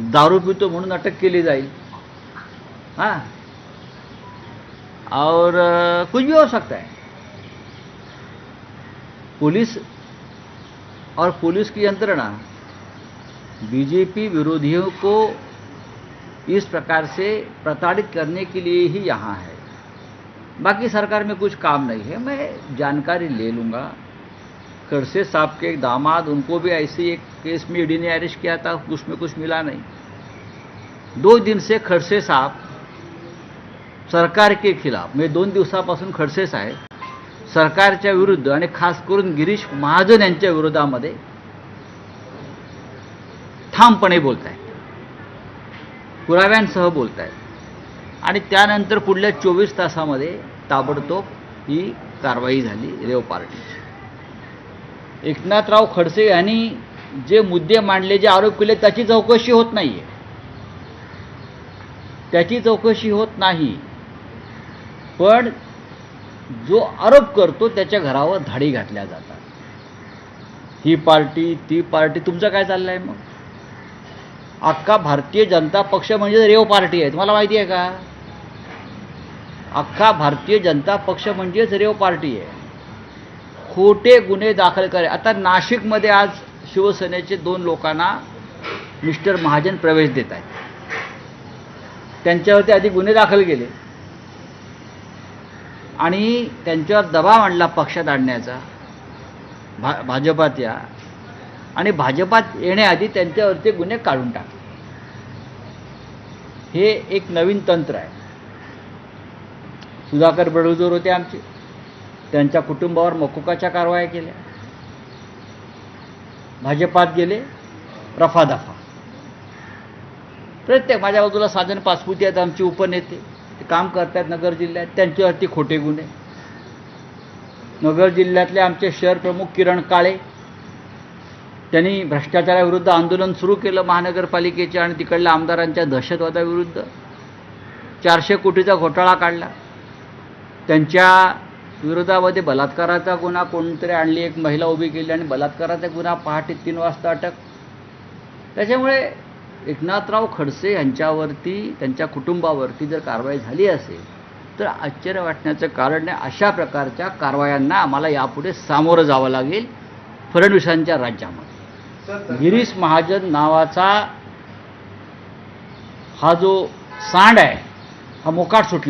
दारू पितो म्हणून अटक केली जाईल. हाँ? और कुछ भी हो सकता है. पुलिस और पुलिस की यंत्रणा बीजेपी विरोधियों को इस प्रकार से प्रताड़ित करने के लिए ही यहाँ है। बाकी सरकार में कुछ काम नहीं है। मैं जानकारी ले लूँगा। खड़से साहब के एक दामाद उनको भी ऐसे एक केस में ईडी ने अरेस्ट किया था उसमें कुछ मिला नहीं। दो दिन से खडसे साहब सरकार के खिलाफ म्हणजे दोन दिवसापासून खडसे साहेब सरकारच्या विरुद्ध आणि खास करून गिरीश महाजन यांच्या विरोधामध्ये ठामपणे बोलत आहेत पुराव्यांसह बोलत आहेत आणि त्यानंतर पुढल्या चोवीस तासामध्ये ताबडतोब ही कारवाई झाली रेव पार्टीची एकनाथराव खडसे यांनी जे मुद्दे मांडले जे आरोप केले त्याची चौकशी होत नाही आहे त्याची चौकशी होत नाही. पण जो आरोप करतो त्याच्या घरावर धाडी घातल्या जातात. ही पार्टी ती पार्टी तुमचं काय चाललं आहे मग? अख्खा भारतीय जनता पक्ष म्हणजे रेव पार्टी आहे. तुम्हाला माहिती आहे का? अख्खा भारतीय जनता पक्ष म्हणजेच रेव पार्टी आहे. खोटे गुन्हे दाखल करे. आता नाशिकमध्ये आज शिवसेनेचे दोन लोकांना मिस्टर महाजन प्रवेश देत आहेत. त्यांच्यावरती आधी गुन्हे दाखल केले. आणि त्यांच्यावर दबाव आणला पक्षात आणण्याचा. भा भाजपात या. आणि भाजपात येण्याआधी त्यांच्यावरती गुन्हे काढून टाकले हे एक नवीन तंत्र आहे. सुधाकर बडोजोर होते आमचे. त्यांच्या कुटुंबावर मकुकाच्या कारवाया केल्या. भाजपात गेले रफादफा प्रत्येक माझ्या बाजूला साधन पासपुती आहेत आमचे उपनेते. ते काम करतात नगर जिल्ह्यात त्यांच्यावरती खोटे गुन्हे. नगर जिल्ह्यातले आमचे शहर प्रमुख किरण काळे त्यांनी भ्रष्टाचाराविरुद्ध आंदोलन सुरू केलं महानगरपालिकेच्या आणि तिकडल्या आमदारांच्या दहशतवादाविरुद्ध. चारशे कोटीचा घोटाळा काढला. त्यांच्या विरोधामध्ये बलात्काराचा गुन्हा कोणतरी आणली एक महिला उभी केली आणि बलात्काराचा गुन्हा पहाटे तीन वाजता अटक. त्याच्यामुळे एकनाथराव खडसे यांच्यावरती त्यांच्या कुटुंबावरती जर कारवाई झाली असेल तर आश्चर्य वाटण्याचं कारण नाही अशा प्रकारच्या कारवायांना आम्हाला यापुढे सामोरं जावं लागेल फडणवीसांच्या राज्यामध्ये. गिरीश महाजन नावाचा हा जो सांड आहे हा मोकाट सुटले